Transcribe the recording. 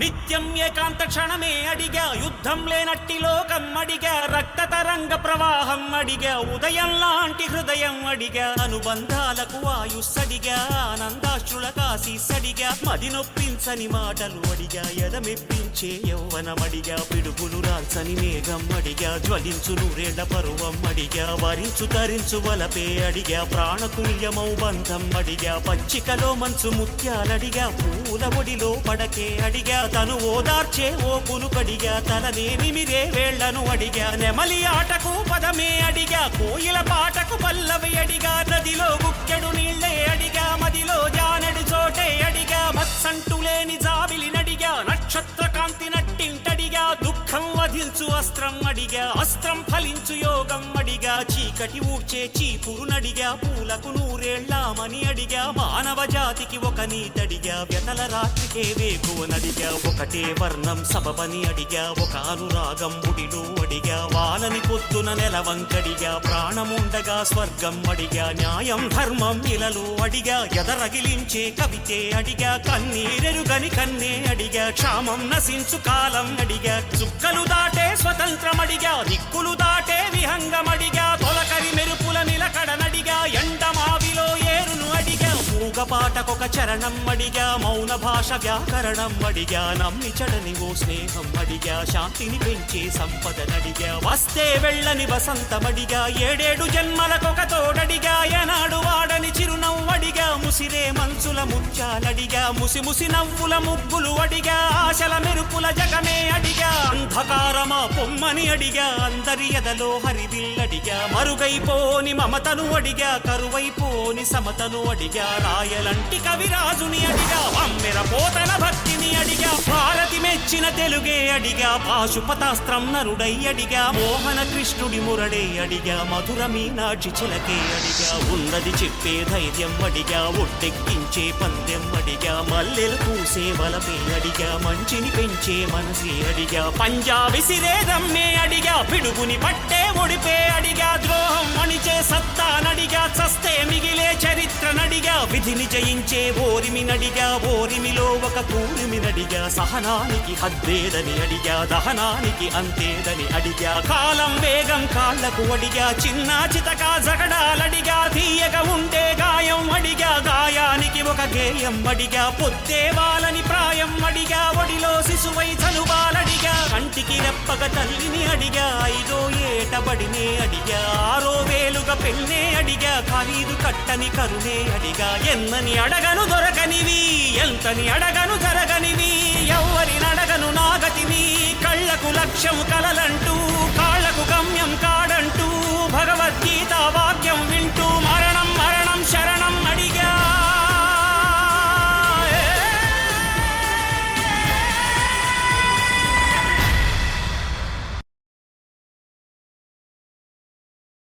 నిత్యం ఏకాంత క్షణమే అడిగా యుద్ధం లేనట్టి లోకం అడిగా రక్త తరంగ ప్రవాహం అడిగా ఉదయం లాంటి హృదయం అడిగా అనుబంధాలకు వాయుస్సడిగా ఆనందాశ్రుల కాశీసడిగా మది నొప్పించని మాటలు అడిగా ఎదమెప్పించే యౌవనమడిగా పిడుగులు రాల్సని మేఘం అడిగా జ్వలించు నూరేళ్ళ పరువం అడిగా వరించు తరించు వలపే అడిగా ప్రాణకుల్యమౌ బంధం అడిగా పచ్చికలో మంచు ముత్యాలడిగా పూల ఒడిలో పడకే అడిగా తను ఓదార్చే ఓ పులుకడిగా తననే నిమిరే వేళ్ళను అడిగా. నెమలి ఆటకు పదమే అడిగా కోయిల పాటకు పల్లవి అడిగా. నదిలో గుక్కెడు వధించు అస్త్రం అడిగా అస్త్రం ఫలించు యోగం అడిగా చీకటి ఊడ్చే చీపురు నడిగా పూలకు నూరేళ్ళామని అడిగా మానవ జాతికి ఒక నీతడిగా వ్యతల రాత్రికే వేగువనడిగా ఒకటే వర్ణం సబబని అడిగా ఒక అనురాగం ముడిలో అడిగా వానని పొద్దున నెలవంకడిగా ప్రాణముండగా స్వర్గం అడిగా న్యాయం ధర్మం ఇలలు అడిగా ఎదరగిలించే కవితే అడిగా కన్నీరెరుగని కన్నే అడిగా క్షామం నశించు కాలం అడిగా చుక్కలు దాటే స్వతంత్రమడిగా దిక్కులు దాటే విహంగమడిగా అడిగా మూగపాటకొక చరణం అడిగా మౌన భాష వ్యాకరణం అడిగా నమ్మి చడని ఓ స్నేహం అడిగా శాంతిని పెంచే సంపదనడిగా వస్తే వెళ్ళని వసంతమడిగా ఏడేడు జన్మలకొక తోడడిగా ఎనాడు వాడని చిరునవ్వడిగా ముసిరే మనసుల ముత్యాలడిగా ముసి ముసి నవ్వుల ముగ్గులు అడిగా ఆశల మెరుపుల జగమే అడిగా అంధకారమా పొమ్మని అడిగా అందరి ఎదలో హరిదిల్లడిగా మరుగైపోని మమతను అడిగా కరువైపోని సమతను అడిగా రాయలంటి కవిరాజుని అడిగా అమ్మెర పోతన భక్తిని అడిగా భారతి మెచ్చిన తెలుగే అడిగా పాశుపతాస్త్రం నరుడై అడిగా మోహన కృష్ణుడి మురడే అడిగా మధుర మీనాక్షి చిలకే అడిగా ఉన్నది చెప్పే ధైర్యం అడిగా ఒట్టెక్కించే పందెం అడిగా మల్లెలు పూసే వలపే అడిగా మంచిని పెంచే మనసే అడిగా పంజాబి సిరే సిరేదమ్మే అడిగా పిడుగుని పట్టే ఒడిపే అడిగా ద్రోహం నడిగా జయించే ఓరిమి నడిగా ఓరిమిలో ఒక కూరిమి నడిగా సహనానికి హద్దేదని అడిగా దహనానికి అంతేదని అడిగా కాలం వేగం కాళ్ళకు అడిగా చిన్న చితకా జగడాలడిగా తీయగా ఉండే గాయం అడిగా గాయానికి ఒక గేయం అడిగా పొద్దే ప్రాయం అడిగా ఒడిలో శిశువై చనువాలడిగా కంటికి రెప్పగ తల్లిని అడిగా ఐదో ఏటబడినే అడిగా. పెళ్ళే అడిగా ఖరీదు కట్టని కరుణే అడిగా ఎన్నని అడగను దొరకనివి ఎంతని అడగను జరగనివి ఎవ్వరిని అడగను నాగతివి కళ్ళకు లక్ష్యం కలలంట